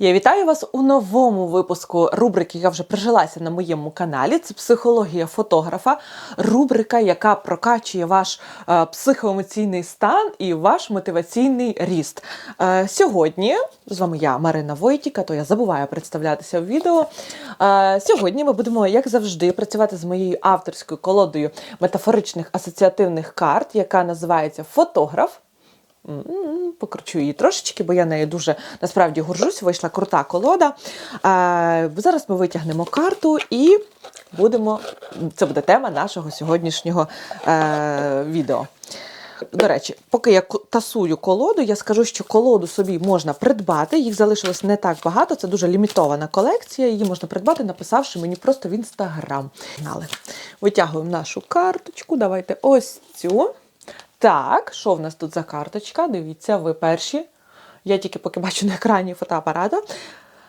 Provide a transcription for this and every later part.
Я вітаю вас у новому випуску рубрики, яка вже прижилася на моєму каналі. Це психологія фотографа. Рубрика, яка прокачує ваш е, психоемоційний стан і ваш мотиваційний ріст. Е, сьогодні з вами я, Марина Войтіка, то я забуваю представлятися в відео. Е, сьогодні ми будемо, як завжди, працювати з моєю авторською колодою метафоричних асоціативних карт, яка називається Фотограф. Покручу її трошечки, бо я нею дуже насправді горжусь. Вийшла крута колода. Зараз ми витягнемо карту і будемо. Це буде тема нашого сьогоднішнього е, відео. До речі, поки я тасую колоду, я скажу, що колоду собі можна придбати. Їх залишилось не так багато. Це дуже лімітована колекція. Її можна придбати, написавши мені просто в інстаграм. Витягуємо нашу карточку. Давайте ось цю. Так, що в нас тут за карточка? Дивіться, ви перші. Я тільки поки бачу на екрані фотоапарата.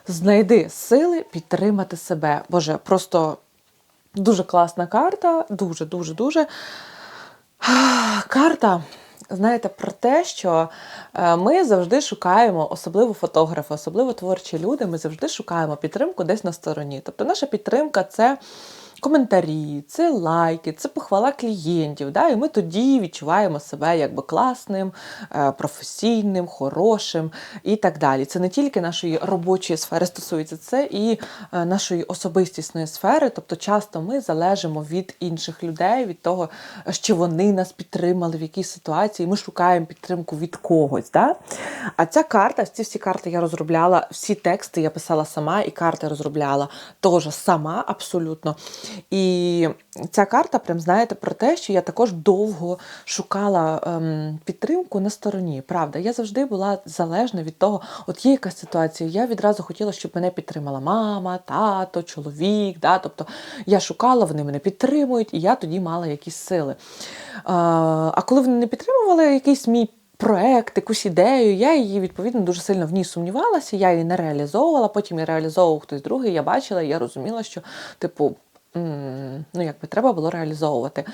Знайди сили підтримати себе. Боже, просто дуже класна карта. Дуже, дуже, дуже. Карта, знаєте, про те, що е, ми завжди шукаємо, особливо фотографи, особливо творчі люди, ми завжди шукаємо підтримку десь на стороні. Тобто наша підтримка це. Коментарі, це лайки, це похвала клієнтів. Да? І ми тоді відчуваємо себе якби класним, е, професійним, хорошим і так далі. Це не тільки нашої робочої сфери стосується, це і е, нашої особистісної сфери. Тобто, часто ми залежимо від інших людей, від того, що вони нас підтримали в якійсь ситуації. Ми шукаємо підтримку від когось. Да? А ця карта, ці всі карти я розробляла, всі тексти я писала сама, і карти розробляла теж сама абсолютно. І ця карта, прям знаєте, про те, що я також довго шукала ем, підтримку на стороні. Правда, я завжди була залежна від того, от є якась ситуація, я відразу хотіла, щоб мене підтримала мама, тато, чоловік. Да? Тобто я шукала, вони мене підтримують, і я тоді мала якісь сили. А, коли вони не підтримували якийсь мій проект, якусь ідею, я її відповідно дуже сильно в ній сумнівалася, я її не реалізовувала, потім я реалізовував хтось другий, я бачила, я розуміла, що, типу, ну, якби треба було реалізовувати.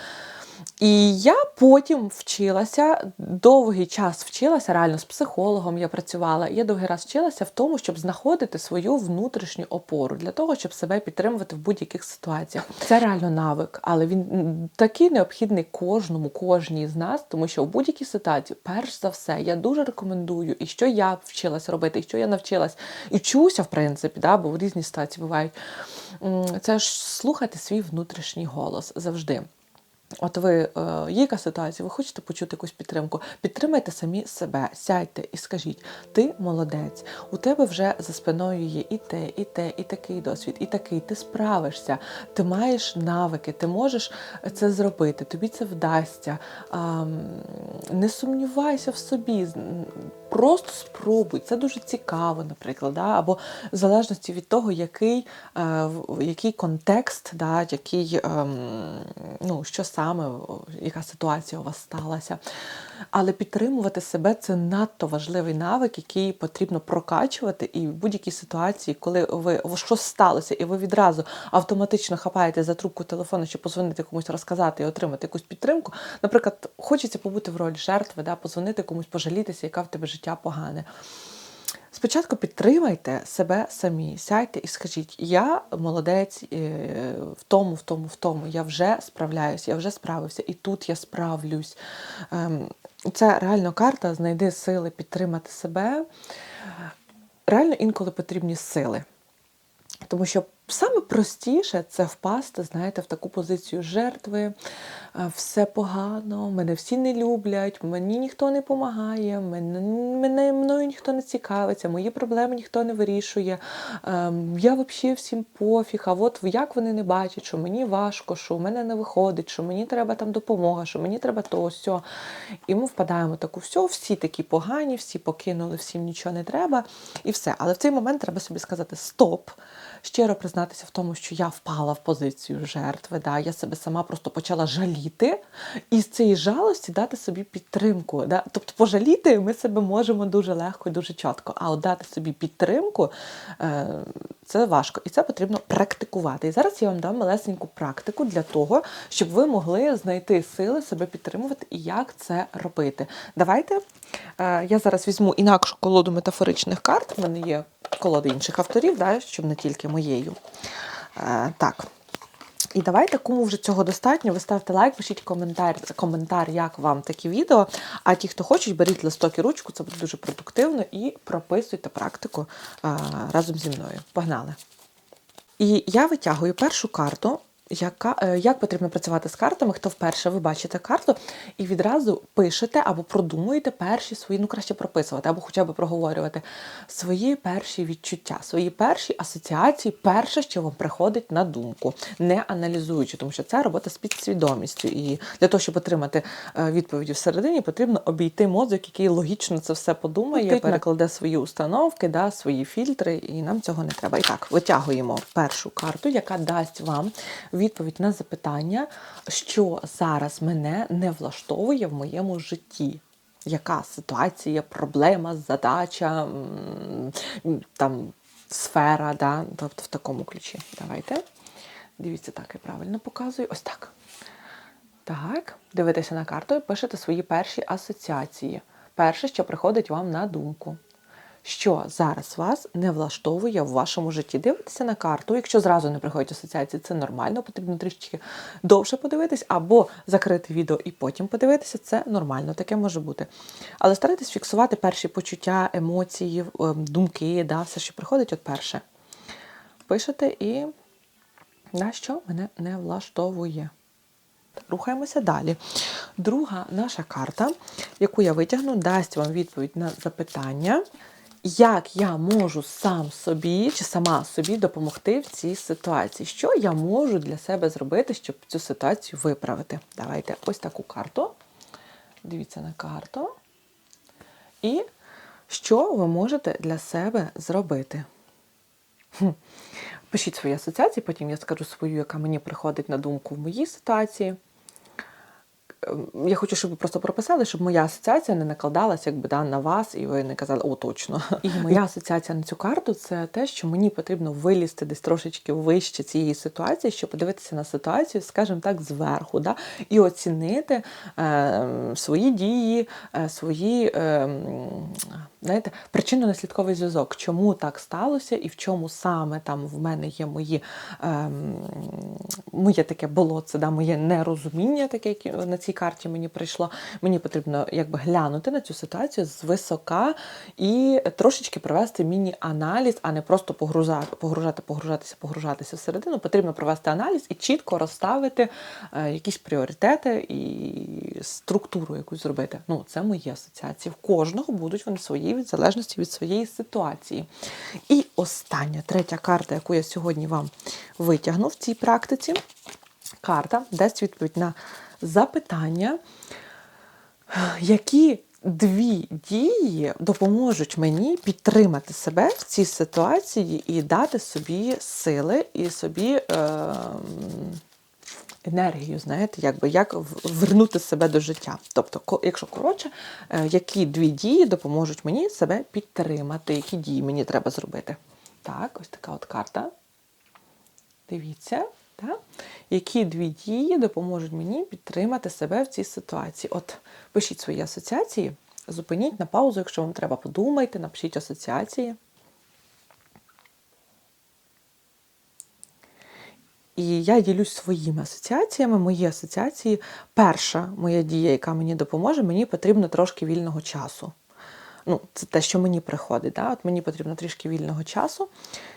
І я потім вчилася, довгий час вчилася, реально з психологом я працювала. Я довгий раз вчилася в тому, щоб знаходити свою внутрішню опору для того, щоб себе підтримувати в будь-яких ситуаціях. Це реально навик, але він такий необхідний кожному, кожній з нас, тому що в будь-якій ситуації, перш за все, я дуже рекомендую, і що я вчилась робити, і що я навчилась, і вчуся, в принципі, да, бо різні ситуації бувають. Це ж слухати свій внутрішній голос завжди. От ви е, є яка ситуація, ви хочете почути якусь підтримку, підтримайте самі себе, сядьте і скажіть: ти молодець, у тебе вже за спиною є і те, і те, і такий досвід, і такий. Ти справишся, ти маєш навики, ти можеш це зробити, тобі це вдасться. Не сумнівайся в собі. Просто спробуй, це дуже цікаво, наприклад, да? або в залежності від того, який, е, який контекст, да? який, ем, ну, що саме, о, яка ситуація у вас сталася. Але підтримувати себе це надто важливий навик, який потрібно прокачувати. І в будь-якій ситуації, коли ви щось сталося, і ви відразу автоматично хапаєте за трубку телефону, щоб позвонити комусь розказати і отримати якусь підтримку. Наприклад, хочеться побути в ролі жертви, да, позвонити комусь, пожалітися, яка в тебе життя погане. Спочатку підтримайте себе самі, сядьте і скажіть: я молодець е, в тому, в тому, в тому. Я вже справляюсь, я вже справився, і тут я справлюсь. Ем, Це реально карта, знайди сили підтримати себе. Реально інколи потрібні сили. Тому що саме простіше це впасти, знаєте, в таку позицію жертви. Все погано, мене всі не люблять, мені ніхто не допомагає, мене, мене мною ніхто не цікавиться, мої проблеми ніхто не вирішує. Я взагалі всім пофіг. А от як вони не бачать, що мені важко, що у мене не виходить, що мені треба там допомога, що мені треба то, сьо. І ми впадаємо в таку все, всі такі погані, всі покинули, всім нічого не треба, і все. Але в цей момент треба собі сказати стоп щиро признатися в тому, що я впала в позицію жертви. Да? Я себе сама просто почала жаліти, і з цієї жалості дати собі підтримку. Да? Тобто пожаліти ми себе можемо дуже легко і дуже чітко, а от дати собі підтримку е, це важко. І це потрібно практикувати. І зараз я вам дам малесеньку практику для того, щоб ви могли знайти сили себе підтримувати і як це робити. Давайте Е, Я зараз візьму інакшу колоду метафоричних карт. У мене є колоди інших авторів, да, щоб не тільки моєю. Е, Так. І давайте, кому вже цього достатньо, ви ставте лайк, пишіть коментар, коментар, як вам такі відео. А ті, хто хочуть, беріть листок і ручку, це буде дуже продуктивно, і прописуйте практику е, разом зі мною. Погнали! І я витягую першу карту, яка, е, як потрібно працювати з картами, хто вперше ви бачите карту, і відразу пишете або продумуєте перші свої, ну краще прописувати, або хоча б проговорювати свої перші відчуття, свої перші асоціації, перше, що вам приходить на думку, не аналізуючи, тому що це робота з підсвідомістю. І для того, щоб отримати е, відповіді всередині, потрібно обійти мозок, який логічно це все подумає, перекладе свої установки, да, свої фільтри, і нам цього не треба. І так, витягуємо першу карту, яка дасть вам відповідь на запитання, що зараз мене не влаштовує в моєму житті. Яка ситуація, проблема, задача, там, сфера, да? тобто в такому ключі. Давайте. Дивіться, так я правильно показую. Ось так. Так, дивитеся на карту і пишете свої перші асоціації. Перше, що приходить вам на думку. Що зараз вас не влаштовує в вашому житті? Дивитеся на карту. Якщо зразу не приходять асоціації, це нормально, потрібно трішечки довше подивитись, або закрити відео і потім подивитися. Це нормально, таке може бути. Але старайтесь фіксувати перші почуття, емоції, ем, думки, да, все, що приходить, от перше. Пишете і на що мене не влаштовує. Рухаємося далі. Друга наша карта, яку я витягну, дасть вам відповідь на запитання, як я можу сам собі чи сама собі допомогти в цій ситуації. Що я можу для себе зробити, щоб цю ситуацію виправити? Давайте ось таку карту. Дивіться на карту. І що ви можете для себе зробити? Пишіть свої асоціації, потім я скажу свою, яка мені приходить на думку в моїй ситуації. Ем, Я хочу, щоб ви просто прописали, щоб моя асоціація не накладалась якби да, на вас, і ви не казали, о, точно. І моя асоціація на цю карту це те, що мені потрібно вилізти десь трошечки вище цієї ситуації, щоб подивитися на ситуацію, скажімо так, зверху, да, і оцінити е, свої дії, е, свої. Е, знаєте, причинно-наслідковий зв'язок, чому так сталося, і в чому саме там в мене є мої ем, моє таке болоце, да, моє нерозуміння, таке, яке на цій карті мені прийшло. Мені потрібно якби глянути на цю ситуацію звисока і трошечки провести міні-аналіз, а не просто погружати, погружати, погружатися, погружатися всередину. Потрібно провести аналіз і чітко розставити е, якісь пріоритети і структуру якусь зробити. Ну, це мої асоціації. В кожного будуть вони свої в залежності від своєї ситуації. І остання, третя карта, яку я сьогодні вам витягну в цій практиці, карта дасть відповідь на запитання, які дві дії допоможуть мені підтримати себе в цій ситуації і дати собі сили і собі. Е- енергію, знаєте, якби як вернути себе до життя. Тобто, якщо коротше, е, які дві дії допоможуть мені себе підтримати, які дії мені треба зробити. Так, ось така от карта. Дивіться, так? які дві дії допоможуть мені підтримати себе в цій ситуації. От пишіть свої асоціації, зупиніть на паузу, якщо вам треба, подумайте, напишіть асоціації. І я ділюсь своїми асоціаціями. Мої асоціації. Перша моя дія, яка мені допоможе, мені потрібно трошки вільного часу. Ну, це те, що мені приходить. Да? От мені потрібно трішки вільного часу.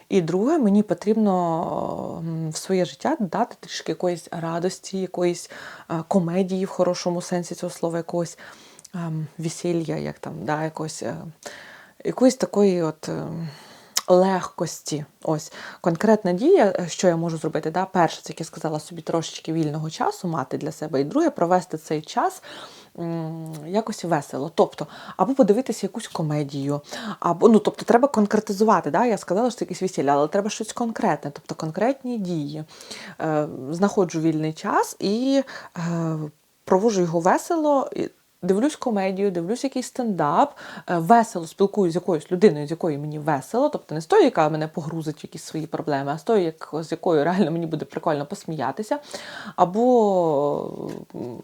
І друге, мені потрібно в своє життя дати трішки якоїсь радості, якоїсь комедії в хорошому сенсі цього слова, якогось ем, весілля, як там, да, якось, е, якоїсь такої от. Легкості. Ось конкретна дія, е, що я можу зробити. Да? Перше, це як я сказала собі трошечки вільного часу мати для себе, і друге провести цей час. Якось весело, тобто, або подивитися якусь комедію, або ну, тобто, треба конкретизувати. Да? Я сказала, що це якесь весілля, але треба щось конкретне, тобто конкретні дії. Е, знаходжу вільний час і е, проводжу його весело. Дивлюсь комедію, дивлюсь якийсь стендап, е, весело спілкуюсь з якоюсь людиною, з якою мені весело, тобто не з тою, яка мене погрузить в якісь свої проблеми, а з тою, як, з якою реально мені буде прикольно посміятися. Або,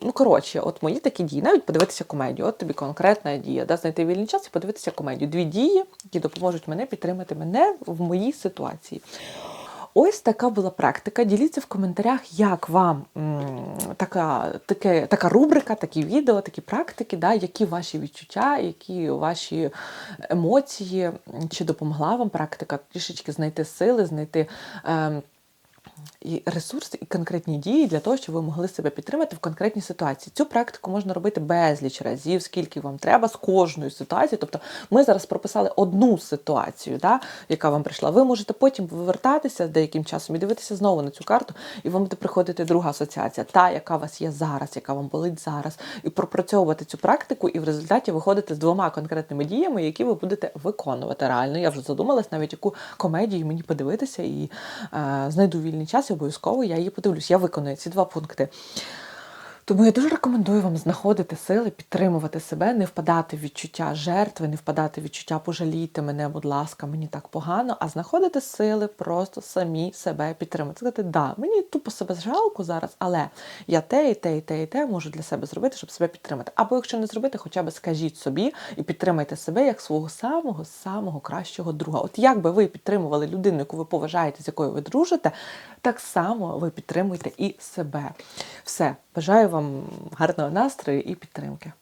ну коротше, от мої такі дії, навіть подивитися комедію. От тобі конкретна дія, да, знайти вільний час і подивитися комедію. Дві дії, які допоможуть мене підтримати мене в моїй ситуації. Ось така була практика. Діліться в коментарях, як вам така, таке, така рубрика, такі відео, такі практики, да, які ваші відчуття, які ваші емоції, чи допомогла вам практика трішечки знайти сили, знайти. ем, і ресурси, і конкретні дії для того, щоб ви могли себе підтримати в конкретній ситуації. Цю практику можна робити безліч разів, скільки вам треба з кожної ситуації. Тобто, ми зараз прописали одну ситуацію, да, яка вам прийшла. Ви можете потім повертатися деяким часом і дивитися знову на цю карту, і вам буде приходити друга асоціація, та, яка у вас є зараз, яка вам болить зараз, і пропрацьовувати цю практику, і в результаті виходити з двома конкретними діями, які ви будете виконувати реально. Я вже задумалась, навіть яку комедію мені подивитися і е, знайду вільний час, і обов'язково я її подивлюсь. Я виконую ці два пункти. Тому я дуже рекомендую вам знаходити сили, підтримувати себе, не впадати в відчуття жертви, не впадати в відчуття пожалійте мене, будь ласка, мені так погано, а знаходити сили просто самі себе підтримати. Сказати, да, мені тупо себе жалко зараз, але я те, і те, і те, і те можу для себе зробити, щоб себе підтримати. Або якщо не зробити, хоча б скажіть собі і підтримайте себе як свого самого самого кращого друга. От як би ви підтримували людину, яку ви поважаєте, з якою ви дружите, так само ви підтримуєте і себе. Все, бажаю вам гарного настрою і підтримки.